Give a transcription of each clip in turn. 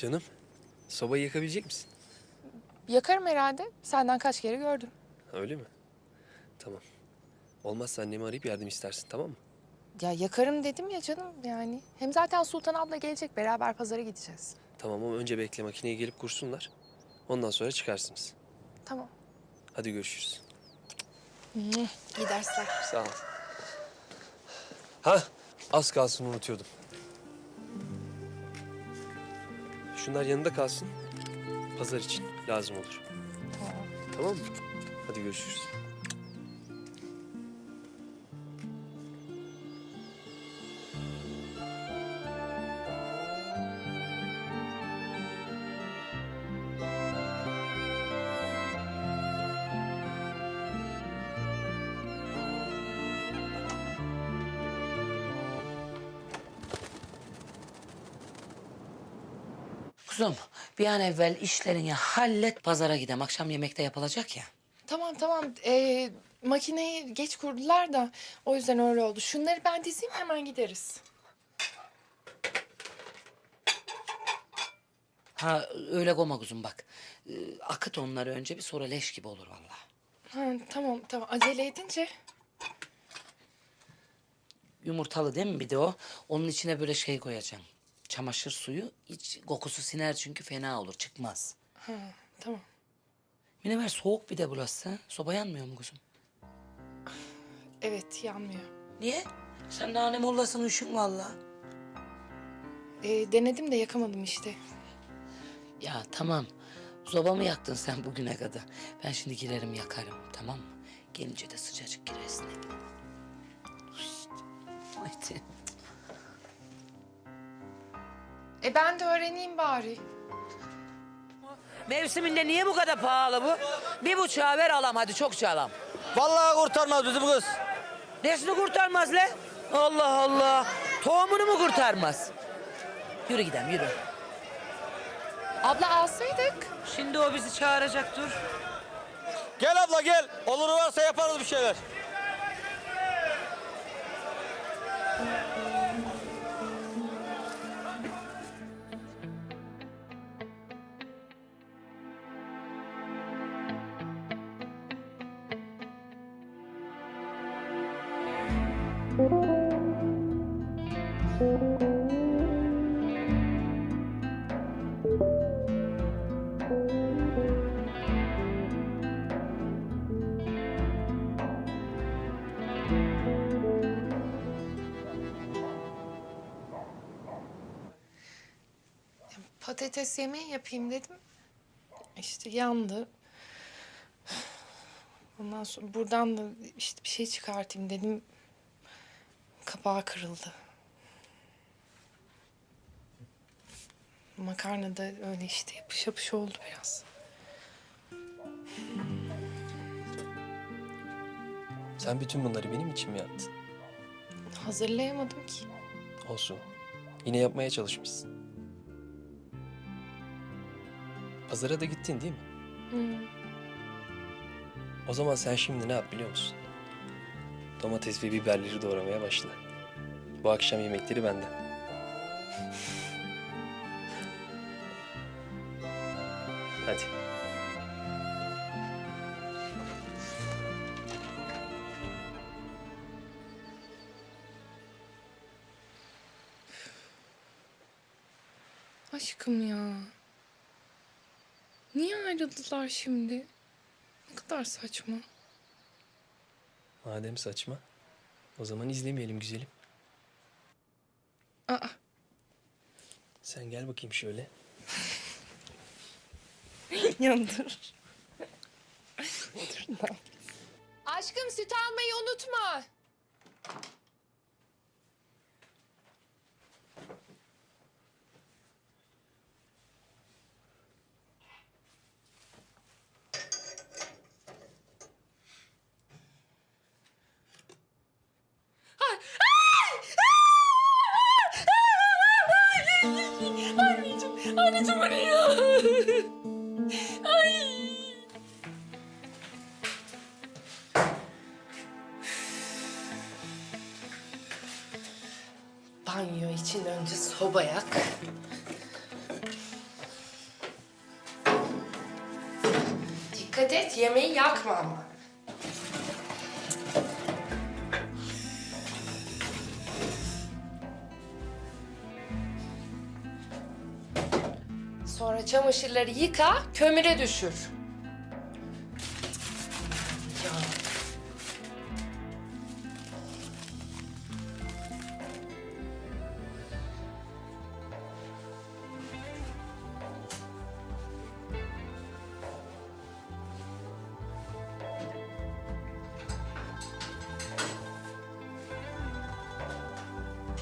Canım, sobayı yakabilecek misin? Yakarım herhalde. Senden kaç kere gördüm. Öyle mi? Tamam. Olmazsa annemi arayıp yardım istersin, tamam mı? Ya yakarım dedim ya canım yani. Hem zaten Sultan abla gelecek. Beraber pazara gideceğiz. Tamam ama önce bekle makineye gelip kursunlar. Ondan sonra çıkarsınız. Tamam. Hadi görüşürüz. İyi dersler. Sağ ol. Ha, az kalsın unutuyordum. Şunlar yanında kalsın. Pazar için lazım olur. Tamam. Tamam mı? Hadi görüşürüz. Kuzum bir an evvel işlerini hallet pazara gidem. Akşam yemekte yapılacak ya. Tamam tamam. Ee, makineyi geç kurdular da o yüzden öyle oldu. Şunları ben dizeyim hemen gideriz. Ha öyle goma kuzum bak. Ee, akıt onları önce bir sonra leş gibi olur vallahi. Ha, tamam tamam. Acele edince. Yumurtalı değil mi bir de o? Onun içine böyle şey koyacağım. Çamaşır suyu iç kokusu siner çünkü fena olur çıkmaz. Ha, tamam. Mine ver soğuk bir de burası. Soba yanmıyor mu kuzum? Evet yanmıyor. Niye? Sen nane mollasın üşün vallahi. Ee, denedim de yakamadım işte. Ya tamam. Zoba mı yaktın sen bugüne kadar? Ben şimdi girerim yakarım tamam mı? Gelince de sıcacık girersin. Haydi. E ben de öğreneyim bari. Mevsiminde niye bu kadar pahalı bu? Bir buçuğa ver alam hadi çok alam. Vallahi kurtarmaz bizim kız. Nesini kurtarmaz le? Allah Allah. Tohumunu mu kurtarmaz? Yürü gidelim yürü. Abla alsaydık. Şimdi o bizi çağıracak dur. Gel abla gel. Olur varsa yaparız bir şeyler. Patates yemeği yapayım dedim. İşte yandı. Ondan sonra buradan da işte bir şey çıkartayım dedim. Kapağı kırıldı. Makarna da öyle işte yapış yapış oldu biraz. Sen bütün bunları benim için mi yaptın? Hazırlayamadım ki. Olsun. Yine yapmaya çalışmışsın. Pazara da gittin değil mi? Hı. O zaman sen şimdi ne yap biliyor musun? Domates ve biberleri doğramaya başla. Bu akşam yemekleri benden. Hadi. Aşkım ya. Niye ayrıldılar şimdi? Ne kadar saçma. Madem saçma, o zaman izlemeyelim güzelim. Aa, Sen gel bakayım şöyle. yandır. Aşkım süt almayı unutma. Anneciğim arıyor. Ay. Banyo için önce soba yak. Dikkat et yemeği yakma ama. Çamaşırları yıka, kömüre düşür. Ya.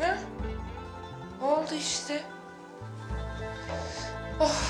Ne? Oldu işte. Ay